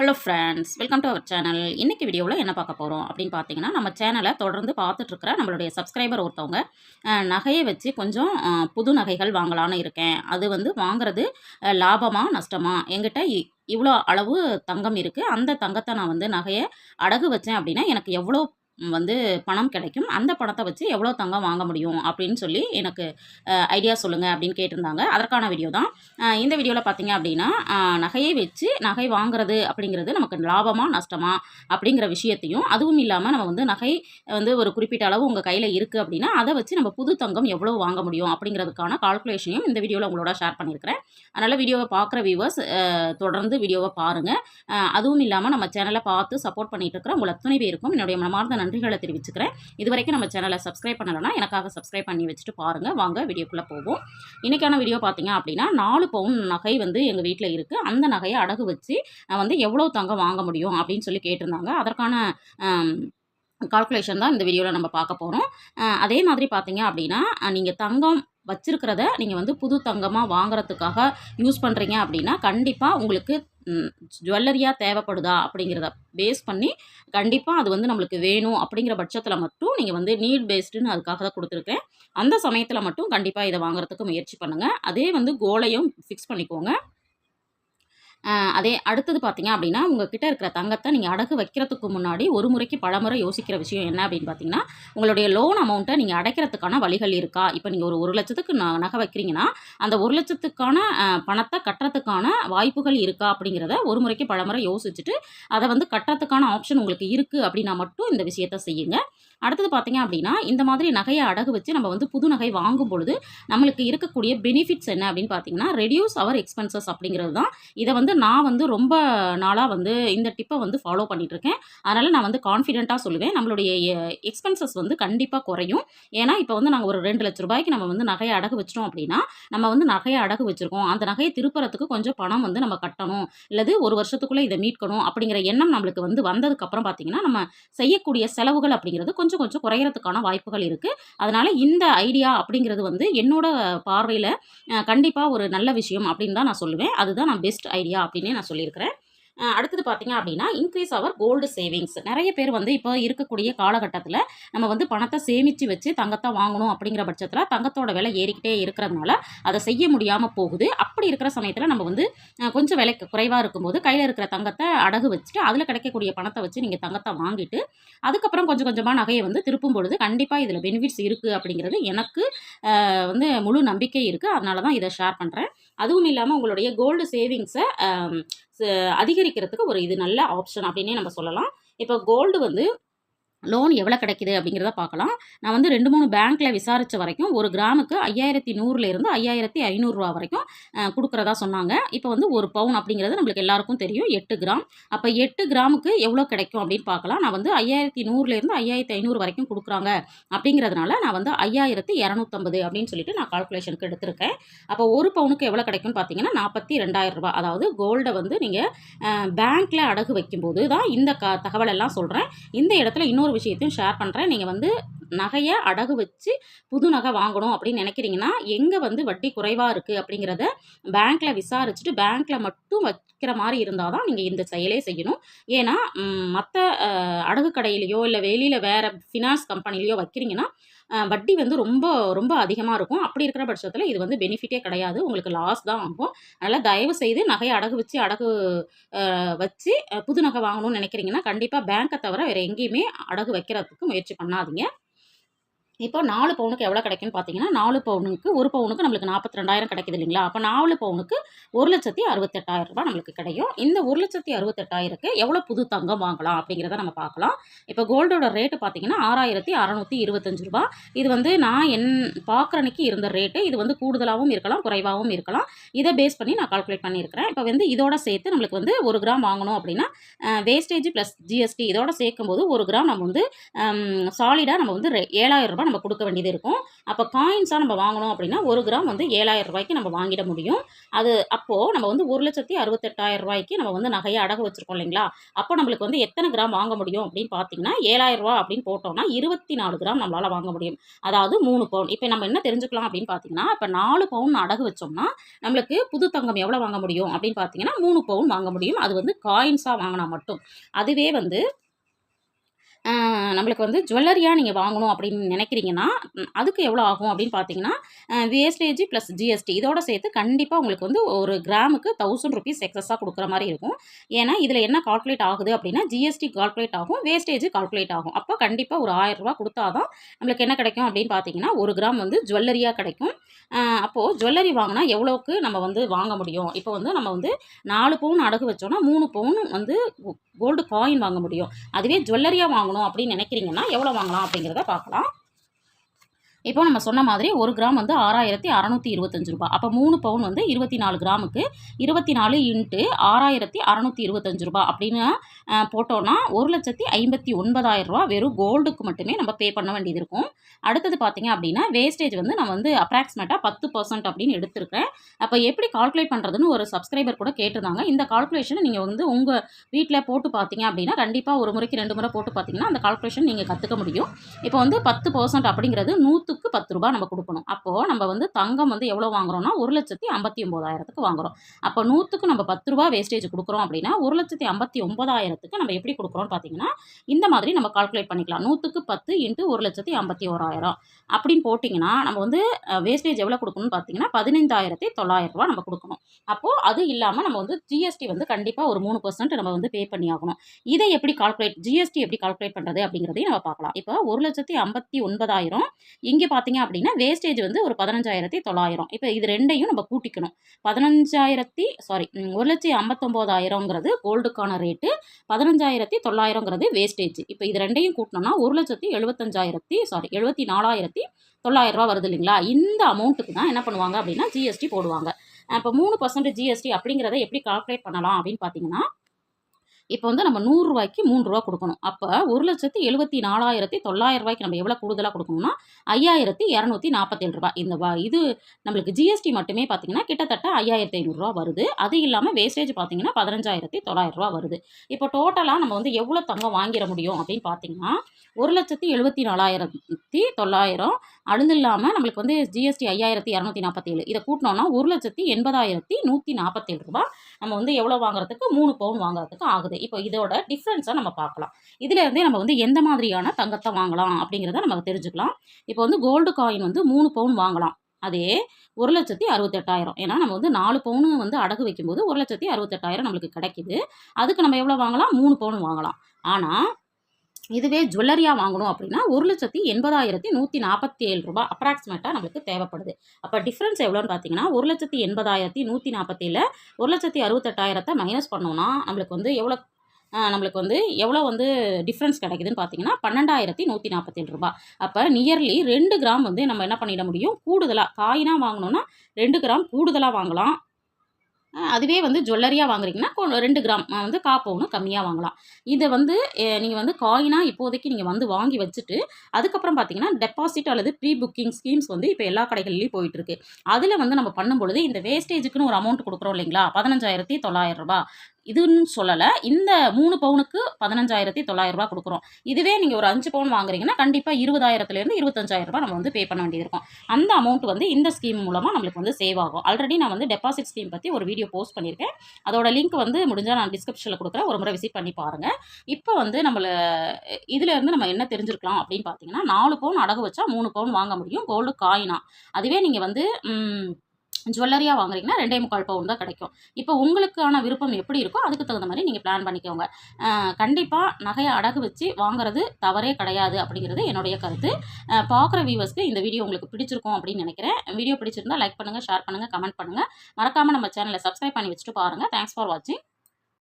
Hello friends welcome to our channel இன்றைக்கி வீடியோவில் என்ன பார்க்க போகிறோம் அப்படின்னு பார்த்தீங்கன்னா நம்ம சேனலை தொடர்ந்து பார்த்துட்ருக்கிற நம்மளுடைய சப்ஸ்கிரைபர் ஒருத்தவங்க நகையை வச்சு கொஞ்சம் புது நகைகள் வாங்கலான்னு இருக்கேன். அது வந்து வாங்குறது லாபமாக லாபமா நஷ்டமா? என்கிட்ட இ- இவ்வளோ அளவு தங்கம் இருக்குது அந்த தங்கத்தை நான் வந்து நகையை அடகு வச்சேன் அப்படின்னா எனக்கு எவ்வளோ வந்து பணம் கிடைக்கும். அந்த பணத்தை வச்சு எவ்வளோ தங்கம் வாங்க முடியும் அப்படின்னு சொல்லி எனக்கு ஐடியா சொல்லுங்கள் அப்படின்னு கேட்டிருந்தாங்க. அதற்கான வீடியோ தான். இந்த வீடியோவில் பார்த்தீங்க அப்படின்னா நகையை வச்சு நகை வாங்குறது அப்படிங்கிறது நமக்கு லாபமாக நஷ்டமா அப்படிங்கிற விஷயத்தையும் அதுவும் இல்லாமல் நம்ம வந்து நகை வந்து ஒரு குறிப்பிட்ட அளவு உங்கள் கையில் இருக்குது அப்படின்னா அதை வச்சு நம்ம புது தங்கம் எவ்வளோ வாங்க முடியும் அப்படிங்கிறதுக்கான கால்குலேஷனையும் இந்த வீடியோவில் உங்களோட ஷேர் பண்ணியிருக்கிறேன். அதனால் வீடியோவை பார்க்குற வியூவர்ஸ் தொடர்ந்து வீடியோவை பாருங்கள் அதுவும் இல்லாமல் நம்ம சேனலை பார்த்து சப்போர்ட் பண்ணிகிட்டு இருக்கிற உங்கள் அத்தனை பேருக்கும் என்னுடைய மனமார்ந்த நன்றிகளை தெரிவிச்சுக்கிறேன். இது வரைக்கும் நம்ம சேனலை சப்ஸ்கிரைப் பண்ணலைன்னா எனக்காக சப்ஸ்கிரைப் பண்ணி வச்சுட்டு பாருங்கள் வாங்க வீடியோக்குள்ளே போவோம். இன்றைக்கான வீடியோ பார்த்தீங்க அப்படின்னா நாலு பவுன் நகை வந்து எங்கள் வீட்டில் இருக்குது அந்த நகையை அடகு வச்சு நான் வந்து எவ்வளோ தங்கம் வாங்க முடியும் அப்படின்னு சொல்லி கேட்டிருந்தாங்க. அதற்கான கால்குலேஷன் தான் இந்த வீடியோவில் நம்ம பார்க்க போகிறோம் அதே மாதிரி பார்த்தீங்க அப்படின்னா நீங்கள் தங்கம் வச்சுருக்கிறத நீங்கள் வந்து புது தங்கமாக வாங்குறதுக்காக யூஸ் பண்ணுறீங்க அப்படின்னா கண்டிப்பாக உங்களுக்கு ஜுவல்லரியாக தேவைப்படுதா அப்படிங்கிறத பேஸ் பண்ணி கண்டிப்பாக அது வந்து நம்மளுக்கு வேணும் அப்படிங்கிற பட்சத்தில் மட்டும் நீங்கள் வந்து நீட் பேஸ்டுன்னு அதுக்காக தான் கொடுத்துருக்கேன். அந்த சமயத்தில் மட்டும் கண்டிப்பாக இதை வாங்குறதுக்கு முயற்சி பண்ணுங்கள் அதே வந்து கோலையும் ஃபிக்ஸ் பண்ணிக்கோங்க. அதே அடுத்தது பார்த்தீங்க அப்படின்னா உங்ககிட்ட இருக்கிற தங்கத்தை நீங்கள் அடகு வைக்கிறதுக்கு முன்னாடி ஒரு முறைக்கு பலமுறை யோசிக்கிற விஷயம் என்ன அப்படின்னு பார்த்தீங்கன்னா உங்களுடைய லோன் அமௌண்ட்டை நீங்கள் அடைக்கிறதுக்கான வழிகள் இருக்கா? இப்போ நீங்கள் ஒரு ஒரு லட்சத்துக்கு ந நகை வைக்கிறீங்கன்னா அந்த ஒரு லட்சத்துக்கான பணத்தை கட்டுறதுக்கான வாய்ப்புகள் இருக்கா அப்படிங்கிறத ஒரு முறைக்கு பலமுறை யோசிச்சுட்டு அதை வந்து கட்டுறதுக்கான ஆப்ஷன் உங்களுக்கு இருக்குது அப்படின்னா மட்டும் இந்த விஷயத்த செய்யுங்க. அடுத்தது பார்த்தீங்க அப்படின்னா இந்த மாதிரி நகையை அடகு வச்சு நம்ம வந்து புது நகை வாங்கும் பொழுது நம்மளுக்கு இருக்கக்கூடிய பெனிஃபிட்ஸ் என்ன அப்படின்னு பார்த்தீங்கன்னா ரெடியூஸ் அவர் எக்ஸ்பென்சஸ் அப்படிங்கிறது தான். இதை வந்து நான் வந்து ரொம்ப நாளாக வந்து இந்த டிப்பை வந்து ஃபாலோ பண்ணிகிட்ருக்கேன் அதனால் நான் வந்து கான்ஃபிடென்ட்டாக சொல்லுவேன். நம்மளுடைய எக்ஸ்பென்சஸ் வந்து கண்டிப்பாக குறையும். ஏன்னா இப்போ வந்து நாங்கள் ஒரு ரெண்டு லட்ச ரூபாய்க்கு நம்ம வந்து நகையை அடகு வச்சிட்டோம் அப்படின்னா நம்ம வந்து நகையை அடகு வச்சுருக்கோம். அந்த நகையை திருப்புறத்துக்கு கொஞ்சம் பணம் வந்து நம்ம கட்டணும். இல்லது ஒரு வருஷத்துக்குள்ளே இதை மீட்கணும் அப்படிங்கிற எண்ணம் நம்மளுக்கு வந்து வந்ததுக்கப்புறம் பார்த்தீங்கன்னா நம்ம செய்யக்கூடிய செலவுகள் அப்படிங்கிறது கொஞ்சம் கொஞ்சம் கொஞ்சம் குறையிறதுக்கான வாய்ப்புகள் இருக்குது அதனால் இந்த ஐடியா அப்படிங்கிறது வந்து என்னோட பார்வையில் கண்டிப்பாக ஒரு நல்ல விஷயம் அப்படின்னு தான் நான் சொல்லுவேன். அதுதான் நான் பெஸ்ட் ஐடியா அப்படின்னே நான் சொல்லியிருக்கிறேன். அடுத்தது பார்த்தீங்க அப்படின்னா இன்க்ரீஸ் அவர் கோல்டு சேவிங்ஸ் நிறைய பேர் வந்து இப்போ இருக்கக்கூடிய காலகட்டத்தில் நம்ம வந்து பணத்தை சேமித்து வச்சு தங்கத்தை வாங்கணும் அப்படிங்கிற பட்சத்தில் தங்கத்தோட விலை ஏறிக்கிட்டே இருக்கிறதுனால அதை செய்ய முடியாமல் போகுது. அப்படி இருக்கிற சமயத்தில் நம்ம வந்து கொஞ்சம் விலை குறைவாக இருக்கும்போது கையில் இருக்கிற தங்கத்தை அடகு வச்சுட்டு அதில் கிடைக்கக்கூடிய பணத்தை வச்சு நீங்கள் தங்கத்தை வாங்கிட்டு அதுக்கப்புறம் கொஞ்சம் கொஞ்சமாக நகையை வந்து திருப்பும் பொழுது கண்டிப்பாக இதில் பெனிஃபிட்ஸ் இருக்குது அப்படிங்கிறது எனக்கு வந்து முழு நம்பிக்கை இருக்குது அதனால தான் இதை ஷேர் பண்ணுறேன் அதுவும் இல்லாமல் உங்களுடைய கோல்டு சேவிங்ஸை அதிகரிக்கிறதுக்கு ஒரு இது நல்ல ஆப்ஷன் அப்படின்னே நம்ம சொல்லலாம். இப்போ கோல்டு வந்து லோன் எவ்வளோ கிடைக்குது அப்படிங்கிறத பார்க்கலாம். நான் வந்து ரெண்டு மூணு பேங்க்கில் விசாரித்த வரைக்கும் ஒரு கிராமுக்கு ஐயாயிரத்தி நூறுலேருந்து ஐயாயிரத்தி ஐநூறுரூவா வரைக்கும் கொடுக்குறதா சொன்னாங்க. இப்போ வந்து ஒரு பவுன் அப்படிங்கிறது நம்மளுக்கு எல்லாருக்கும் தெரியும். எட்டு கிராம். அப்போ எட்டு கிராமுக்கு எவ்வளோ கிடைக்கும் அப்படின்னு பார்க்கலாம். நான் வந்து ஐயாயிரத்தி நூறுலேருந்து ஐயாயிரத்தி ஐநூறு வரைக்கும் கொடுக்குறாங்க அப்படிங்கிறதுனால நான் வந்து ஐயாயிரத்தி இரநூத்தம்பது அப்படின்னு சொல்லிட்டு நான் கால்குலேஷனுக்கு எடுத்திருக்கேன். அப்போ ஒரு பவுனுக்கு எவ்வளோ கிடைக்கும்னு பார்த்தீங்கன்னா நாற்பத்தி ரெண்டாயிரம் ரூபாய். அதாவது கோல்டை வந்து நீங்கள் பேங்க்கில் அடகு வைக்கும்போது தான் இந்த க தகவலெல்லாம் சொல்கிறேன் இந்த இடத்துல இன்னொரு விஷயத்தையும் ஷேர் பண்ணுறேன் நீங்கள் வந்து நகையை அடகு வச்சு புது நகை வாங்கணும் அப்படின்னு நினைக்கிறீங்கன்னா எங்கே வந்து வட்டி குறைவாக இருக்குது அப்படிங்கிறத பேங்க்கில் விசாரிச்சுட்டு பேங்க்கில் மட்டும் வைக்கிற மாதிரி இருந்தால் தான் நீங்கள் இந்த செயலே செய்யணும். ஏன்னா மற்ற அடகு கடையிலையோ இல்லை வெளியில் வேறு ஃபினான்ஸ் கம்பெனிலையோ வைக்கிறீங்கன்னா வட்டி வந்து ரொம்ப ரொம்ப அதிகமாக இருக்கும். அப்படி இருக்கிற பட்சத்தில் இது வந்து பெனிஃபிட்டே கிடையாது. உங்களுக்கு லாஸ் தான் ஆகும். அதனால் தயவு செய்து நகையை அடகு வச்சு அடகு வச்சு புது நகை வாங்கணும்னு நினைக்கிறீங்கன்னா கண்டிப்பாக பேங்க்கை தவிர வேறு எங்கேயுமே அடகு வைக்கிறதுக்கு முயற்சி பண்ணாதீங்க. இப்போ நாலு பவுனுக்கு எவ்வளோ கிடைக்குன்னு பார்த்தீங்கன்னா நாலு பவுனுக்கு ஒரு பவுனுக்கு நம்மளுக்கு நாற்பத்தி ரெண்டாயிரம் கிடைக்குது இல்லைங்களா? அப்போ நாலு பவுனுக்கு ஒரு லட்சத்தி அறுபத்தெட்டாயிரம் ரூபாய் நம்மளுக்கு கிடைக்கும் இந்த ஒரு லட்சத்தி அறுபத்தெட்டாயிரக்கு எவ்வளோ புது தங்கம் வாங்கலாம் அப்படிங்கிறத நம்ம பார்க்கலாம். இப்போ கோல்டோட ரேட்டு பார்த்தீங்கன்னா ஆறாயிரத்தி அறநூற்றி இருபத்தஞ்சு ரூபா இது வந்து நான் என் பார்க்குறனுக்கு இருந்த ரேட்டு. இது வந்து கூடுதலாகவும் இருக்கலாம் குறைவாகவும் இருக்கலாம். இதை பேஸ் பண்ணி நான் கால்குலேட் பண்ணியிருக்கிறேன். இப்போ வந்து இதோட சேர்த்து நம்மளுக்கு வந்து ஒரு கிராம் வாங்கணும் அப்படின்னா வேஸ்டேஜ் ப்ளஸ் ஜிஎஸ்டி இதோட சேர்க்கும்போது ஒரு கிராம் நம்ம வந்து சாலிடாக நம்ம வந்து ஏழாயிரம் ரூபாய் நம்ம கொடுக்க வேண்டியது இருக்கும். அப்போ காயின்ஸாக நம்ம வாங்கணும் அப்படின்னா ஒரு கிராம் வந்து ஏழாயிரம் ரூபாய்க்கு நம்ம வாங்கிட முடியும். அது அப்போது நம்ம வந்து ஒரு லட்சத்தி அறுபத்தெட்டாயிரம் ரூபாய்க்கு நம்ம வந்து நகையை அடகு வச்சுருக்கோம் இல்லைங்களா? அப்போ நம்மளுக்கு வந்து எத்தனை கிராம் வாங்க முடியும் அப்படின்னு பார்த்தீங்கன்னா ஏழாயிரம் ரூபா அப்படின்னு போட்டோம்னா இருபத்தி நாலு கிராம் நம்மளால் வாங்க முடியும். அதாவது மூணு பவுன். இப்போ நம்ம என்ன தெரிஞ்சுக்கலாம் அப்படின்னு பார்த்தீங்கன்னா இப்போ நாலு பவுன் அடகு வச்சோம்னா நம்மளுக்கு புது தங்கம் எவ்வளோ வாங்க முடியும் அப்படின்னு பார்த்தீங்கன்னா மூணு பவுன் வாங்க முடியும். அது வந்து காயின்ஸாக வாங்கினா மட்டும். அதுவே வந்து நம்மளுக்கு வந்து ஜுவல்லரியாக நீங்கள் வாங்கணும் அப்படின்னு நினைக்கிறீங்கன்னா அதுக்கு எவ்வளோ ஆகும் அப்படின்னு பார்த்தீங்கன்னா வேஸ்டேஜ் ப்ளஸ் ஜிஎஸ்டி இதோட சேர்த்து கண்டிப்பாக உங்களுக்கு வந்து ஒரு கிராமுக்கு தௌசண்ட் ருபீஸ் எக்ஸஸாக கொடுக்குற மாதிரி இருக்கும். ஏன்னா இதில் என்ன கால்குலேட் ஆகுது அப்படின்னா ஜிஎஸ்டி கால்குலேட் ஆகும் வேஸ்டேஜ் கால்குலேட் ஆகும். அப்போ கண்டிப்பாக ஒரு ஆயிரம் கொடுத்தா தான் நம்மளுக்கு என்ன கிடைக்கும் அப்படின்னு பார்த்தீங்கன்னா ஒரு கிராம் வந்து ஜுவல்லரியாக கிடைக்கும். அப்போது ஜுவல்லரி வாங்கினா எவ்வளோக்கு நம்ம வந்து வாங்க முடியும்? இப்போ வந்து நம்ம வந்து நாலு பவுன் அடகு வச்சோன்னா மூணு பவுன் வந்து கோல்டு காயின் வாங்க முடியும். அதுவே ஜுவல்லரியாக வாங்கணும் அப்படின்னு நினைக்கிறீங்கன்னா எவ்வளோ வாங்கலாம் அப்படிங்கிறத பார்க்கலாம். இப்போ நம்ம சொன்ன மாதிரி ஒரு கிராம் வந்து ஆறாயிரத்தி அறநூற்றி இருபத்தஞ்சு ரூபாய். அப்போ மூணு பவுன் வந்து இருபத்தி நாலு கிராமுக்கு இருபத்தி நாலு இன்ட்டு ஆறாயிரத்தி அறநூற்றி இருபத்தஞ்சு ரூபாய் அப்படின்னு போட்டோன்னா ஒரு லட்சத்தி ஐம்பத்தி ஒன்பதாயிரம் ரூபா வெறும் கோல்டுக்கு மட்டுமே நம்ம பே பண்ண வேண்டியது இருக்கும். அடுத்தது பார்த்திங்க அப்படின்னா வேஸ்டேஜ் வந்து நான் வந்து அப்ராக்சிமேட்டாக பத்து பர்சன்ட் அப்படின்னு எடுத்திருக்கேன் அப்போ எப்படி கால்குலேட் பண்ணுறதுன்னு ஒரு சப்ஸ்கிரைபர் கூட கேட்டிருந்தாங்க. இந்த கால்குலேஷனை நீங்கள் வந்து உங்கள் வீட்டில் போட்டு பார்த்தீங்க அப்படின்னா கண்டிப்பாக ஒரு முறைக்கு ரெண்டு முறை போட்டு பார்த்தீங்கன்னா அந்த கால்குலேஷன் நீங்கள் கற்றுக்க முடியும். இப்போ வந்து பத்து பர்சன்ட் அப்படிங்கிறது நூற்றுக்கு பத்து ரூபாய் நம்ம கொடுக்கணும். அப்போது நம்ம வந்து தங்கம் வந்து எவ்வளோ வாங்குறோம்னா ஒரு லட்சத்தி ஐம்பத்தி ஒம்பதாயிரத்துக்கு வாங்குறோம். அப்போ நூற்றுக்கு நம்ம பத்து ரூபா வேஸ்டேஜ் கொடுக்குறோம் அப்படின்னா ஒரு லட்சத்தி ஐம்பத்தி ஒம்பதாயிரத்துக்கு நம்ம எப்படி கொடுக்குறோம்னு பார்த்தீங்கன்னா இந்த மாதிரி நம்ம கால்குலேட் பண்ணிக்கலாம். நூற்றுக்கு பத்து இன்ட்டு ஒரு லட்சத்தி ஐம்பத்தி ஓராயிரம். அப்படின்னு போட்டிங்கன்னா நம்ம வந்து வேஸ்டேஜ் எவ்வளோ கொடுக்கணும்னு பார்த்தீங்கன்னா பதினைந்தாயிரத்தி தொள்ளாயிரம் ரூபா நம்ம கொடுக்கணும். அப்போது அது இல்லாமல் நம்ம வந்து ஜிஎஸ்டி வந்து கண்டிப்பாக ஒரு மூணு பர்சன்ட் நம்ம வந்து பே பண்ணி ஆகணும். இதை எப்படி கால்குலேட் ஜிஎஸ்டி எப்படி கால்குலேட் பண்ணுறது அப்படிங்கிறதையும் நம்ம பார்க்கலாம். இப்போ ஒரு லட்சத்தி ஐம்பத்தி ஒன்பதாயிரம் இங்கே இங்கே பார்த்தீங்க அப்படின்னா வேஸ்டேஜ் வந்து ஒரு பதினஞ்சாயிரத்தி தொள்ளாயிரம். இப்போ இது ரெண்டையும் நம்ம கூட்டிக்கணும். பதினஞ்சாயிரத்தி சாரி ஒரு லட்சத்தி ஐம்பத்தொம்போதாயிரங்கிறது கோல்டுக்கான ரேட்டு பதினஞ்சாயிரத்தி தொள்ளாயிரங்கிறது வேஸ்டேஜ் இப்போ இது ரெண்டையும் கூட்டினோம்னா ஒரு லட்சத்தி எழுபத்தஞ்சாயிரத்தி சாரி எழுபத்தி நாலாயிரத்தி தொள்ளாயிரம் ரூபா வருது இல்லைங்களா? இந்த அமௌண்ட்டுக்கு தான் என்ன பண்ணுவாங்க அப்படின்னா ஜிஎஸ்டி போடுவாங்க. இப்போ மூணு பர்சன்ட் ஜிஎஸ்டி அப்படிங்கிறத எப்படி கால்குலேட் பண்ணலாம் அப்படின்னு பார்த்தீங்கன்னா இப்போ வந்து நம்ம நூறுரூவாய்க்கு மூணு ரூபா கொடுக்கணும். அப்போ ஒரு லட்சத்தி எழுபத்தி நாலாயிரத்தி தொள்ளாயிரம் ரூபாய்க்கு நம்ம எவ்வளோ கூடுதலாக கொடுக்கணும்னா ஐயாயிரத்தி இரநூத்தி நாற்பத்தேழு ரூபா இந்த வா இது நம்மளுக்கு ஜிஎஸ்டி மட்டுமே பார்த்தீங்கன்னா கிட்டத்தட்ட ஐயாயிரத்தி ஐநூறுரூவா வருது. அது இல்லாமல் வேஸ்டேஜ் பார்த்தீங்கன்னா பதினஞ்சாயிரத்தி தொள்ளாயிரம் ரூபா வருது. இப்போ டோட்டலாக நம்ம வந்து எவ்வளோ தங்கம் வாங்கிட முடியும் அப்படின்னு பார்த்தீங்கன்னா ஒரு லட்சத்தி எழுபத்தி நாலாயிரத்தி தொள்ளாயிரம். அழுது இல்லாமல் நம்மளுக்கு வந்து ஜிஎஸ்டி ஐயாயிரத்தி இரநூத்தி நாற்பத்தேழு. இதை கூட்டினோன்னா ஒரு லட்சத்தி எண்பதாயிரத்தி நூற்றி நாற்பத்தேழு ரூபா நம்ம வந்து எவ்வளோ வாங்குறதுக்கு? மூணு பவுன் வாங்குறதுக்கு ஆகுது. இப்போ இதோட டிஃப்ரென்ஸை நம்ம பார்க்கலாம். இதுலேருந்தே நம்ம வந்து எந்த மாதிரியான தங்கத்தை வாங்கலாம் அப்படிங்கிறத நம்ம தெரிஞ்சுக்கலாம். இப்போ வந்து கோல்டு காயின் வந்து மூணு பவுன் வாங்கலாம். அதே ஒரு லட்சத்தி அறுபத்தெட்டாயிரம். ஏன்னா நம்ம வந்து நாலு பவுனு வந்து அடகு வைக்கும்போது ஒரு லட்சத்தி அறுபத்தெட்டாயிரம் நம்மளுக்கு கிடைக்குது. அதுக்கு நம்ம எவ்வளோ வாங்கலாம்? மூணு பவுன் வாங்கலாம். ஆனால் இதுவே ஜுவல்லரியாக வாங்கணும் அப்படின்னா ஒரு லட்சத்தி எண்பதாயிரத்தி நூற்றி நாற்பத்தி ஏழு ரூபா அப்ராக்சிமேட்டாக நம்மளுக்கு தேவைப்படுது. அப்போ டிஃப்ரென்ஸ் எவ்வளோன்னு பார்த்தீங்கன்னா ஒரு லட்சத்தி எண்பதாயிரத்தி நூற்றி நாற்பத்தேழு ஒரு லட்சத்தி அறுபத்தெட்டாயிரத்தை மைனஸ் பண்ணோன்னா நம்மளுக்கு வந்து எவ்வளோ நம்மளுக்கு வந்து எவ்வளோ வந்து டிஃப்ரென்ஸ் கிடைக்குதுன்னு பார்த்தீங்கன்னா பன்னெண்டாயிரத்தி நூற்றி நாற்பத்தேழு ரூபாய். அப்போ நியர்லி ரெண்டு கிராம் வந்து நம்ம என்ன பண்ணிட முடியும்? கூடுதலாக காயினாக வாங்கினோன்னா ரெண்டு கிராம் கூடுதலாக வாங்கலாம். அதுவே வந்து ஜுவல்லரியாக வாங்குறீங்கன்னா கொ- ரெண்டு கிராம் வந்து காப்பவுன்னு கம்மியாக வாங்கலாம். இதை வந்து நீங்கள் வந்து காயினாக இப்போதைக்கு நீங்கள் வந்து வாங்கி வச்சுட்டு அதுக்கப்புறம் பார்த்தீங்கன்னா டெபாசிட் அல்லது ப்ரீ புக்கிங் ஸ்கீம்ஸ் வந்து இப்போ எல்லா கடைகள்லையும் போயிட்டுருக்கு. அதில் வந்து நம்ம பண்ணும்பொழுது இந்த வேஸ்டேஜுக்குன்னு ஒரு அமௌண்ட் கொடுக்குறோம் இல்லைங்களா? பதினஞ்சாயிரத்தி தொள்ளாயிரம் ரூபாய். இதுன்னு சொல்லலை. இந்த மூணு பவுனுக்கு பதினஞ்சாயிரத்தி தொள்ளாயிரம் ரூபாய் கொடுக்குறோம். இதுவே நீங்கள் ஒரு அஞ்சு பவுன் வாங்குறீங்கன்னா கண்டிப்பாக இருபதாயிரத்துலேருந்து இருபத்தஞ்சாயிரம் ரூபாய் நம்ம வந்து பே பண்ண வேண்டியிருக்கும் அந்த அமௌண்ட் வந்து இந்த ஸ்கீம் மூலமாக நம்மளுக்கு வந்து சேவ் ஆகும். ஆல்ரெடி நான் வந்து டெபாசிட் ஸ்கீம் பற்றி ஒரு வீடியோ போஸ்ட் பண்ணியிருக்கேன். அதோட லிங்க் வந்து முடிஞ்சால் நான் டிஸ்கிரிப்ஷனில் கொடுக்குறேன். ஒரு முறை விசிட் பண்ணி பாருங்கள் இப்போ வந்து நம்மளை இதுலேருந்து நம்ம என்ன தெரிஞ்சிருக்கலாம் அப்படின்னு பார்த்தீங்கன்னா நாலு பவுன் அடகு வச்சா மூணு பவுன் வாங்க முடியும். கோல்டு காயினா அதுவே நீங்கள் வந்து ஜுவல்லரியாக வாங்குறீங்கன்னா ரெண்டே முக்கால் பவுன் தான் கிடைக்கும். இப்போ உங்களுக்கான விருப்பம் எப்படி இருக்கோ அதுக்கு தகுந்த மாதிரி நீங்கள் பிளான் பண்ணிக்கோங்க. கண்டிப்பாக நகையை அடகு வச்சு வாங்குறது தவறே கிடையாது அப்படிங்கிறது என்னுடைய கருத்து. பார்க்குற வியூவர்ஸ்க்கு இந்த வீடியோ உங்களுக்கு பிடிச்சிருக்கும் அப்படின்னு நினைக்கிறேன். வீடியோ பிடிச்சிருந்தா லைக் பண்ணுங்கள் ஷேர் பண்ணுங்கள் கமெண்ட் பண்ணுங்கள் மறக்காமல் நம்ம சேனலை சப்ஸ்கிரைப் பண்ணி வச்சுட்டு பாருங்கள் தேங்க்ஸ் ஃபார் வாட்சிங்